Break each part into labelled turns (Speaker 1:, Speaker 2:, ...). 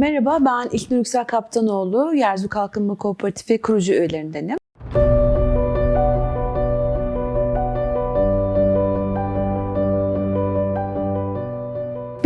Speaker 1: Merhaba, ben İlknur Yüksel Kaptanoğlu, Yerzu Kalkınma Kooperatifi kurucu üyelerindenim.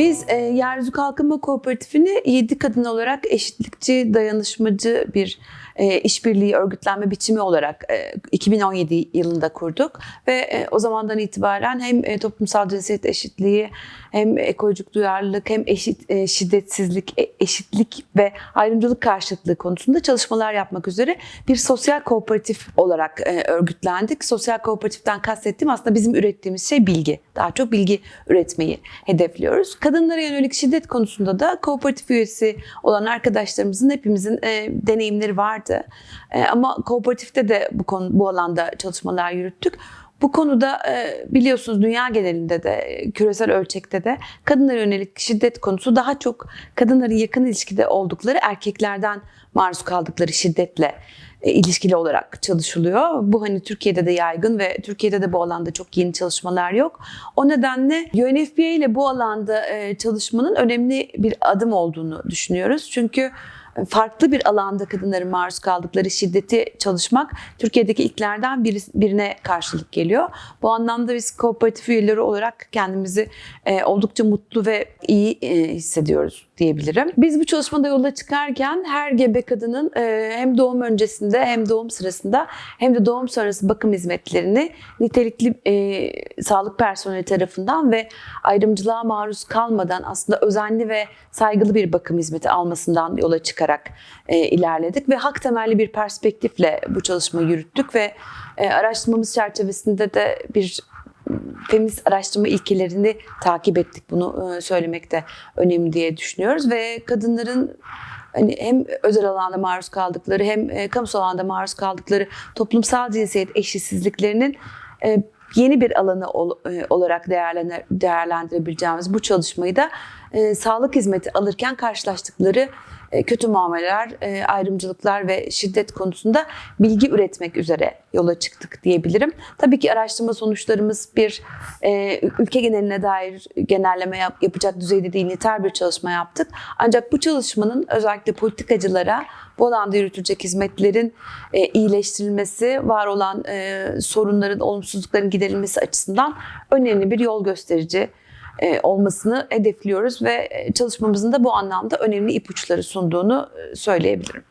Speaker 1: Biz e, Yeryüzü Kalkınma Kooperatifini 7 kadın olarak eşitlikçi, dayanışmacı bir e, işbirliği örgütlenme biçimi olarak e, 2017 yılında kurduk ve e, o zamandan itibaren hem e, toplumsal cinsiyet eşitliği hem ekolojik duyarlılık hem eşit e, şiddetsizlik, e, eşitlik ve ayrımcılık karşıtlığı konusunda çalışmalar yapmak üzere bir sosyal kooperatif olarak e, örgütlendik. Sosyal kooperatiften kastettiğim aslında bizim ürettiğimiz şey bilgi. Daha çok bilgi üretmeyi hedefliyoruz. Kadınlara yönelik şiddet konusunda da kooperatif üyesi olan arkadaşlarımızın hepimizin e, deneyimleri vardı. E, ama kooperatifte de bu konu bu alanda çalışmalar yürüttük. Bu konuda e, biliyorsunuz dünya genelinde de e, küresel ölçekte de kadınlara yönelik şiddet konusu daha çok kadınların yakın ilişkide oldukları erkeklerden maruz kaldıkları şiddetle ilişkili olarak çalışılıyor. Bu hani Türkiye'de de yaygın ve Türkiye'de de bu alanda çok yeni çalışmalar yok. O nedenle UNFPA ile bu alanda e, çalışmanın önemli bir adım olduğunu düşünüyoruz. Çünkü farklı bir alanda kadınların maruz kaldıkları şiddeti çalışmak Türkiye'deki ilklerden biri, birine karşılık geliyor. Bu anlamda biz kooperatif üyeleri olarak kendimizi e, oldukça mutlu ve iyi e, hissediyoruz diyebilirim. Biz bu çalışmada yola çıkarken her gebe kadının e, hem doğum öncesinde hem doğum sırasında hem de doğum sonrası bakım hizmetlerini nitelikli e, sağlık personeli tarafından ve ayrımcılığa maruz kalmadan aslında özenli ve saygılı bir bakım hizmeti almasından yola çıkarak e, ilerledik ve hak temelli bir perspektifle bu çalışmayı yürüttük ve e, araştırmamız çerçevesinde de bir feminist araştırma ilkelerini takip ettik. Bunu e, söylemekte önemli diye düşünüyoruz ve kadınların hani hem özel alanda maruz kaldıkları hem e, kamusal alanda maruz kaldıkları toplumsal cinsiyet eşitsizliklerinin e, yeni bir alanı e, olarak değerlendir, değerlendirebileceğimiz bu çalışmayı da sağlık hizmeti alırken karşılaştıkları kötü muameleler, e, ayrımcılıklar ve şiddet konusunda bilgi üretmek üzere yola çıktık diyebilirim. Tabii ki araştırma sonuçlarımız bir e, ülke geneline dair genelleme yap, yapacak düzeyde değil, nitel bir çalışma yaptık. Ancak bu çalışmanın özellikle politikacılara bu alanda yürütülecek hizmetlerin e, iyileştirilmesi, var olan e, sorunların, olumsuzlukların giderilmesi açısından önemli bir yol gösterici e, olmasını hedefliyoruz ve e, çalışmamızın da bu anlamda önemli ipuçları sunduğunu e, söyleyebilirim.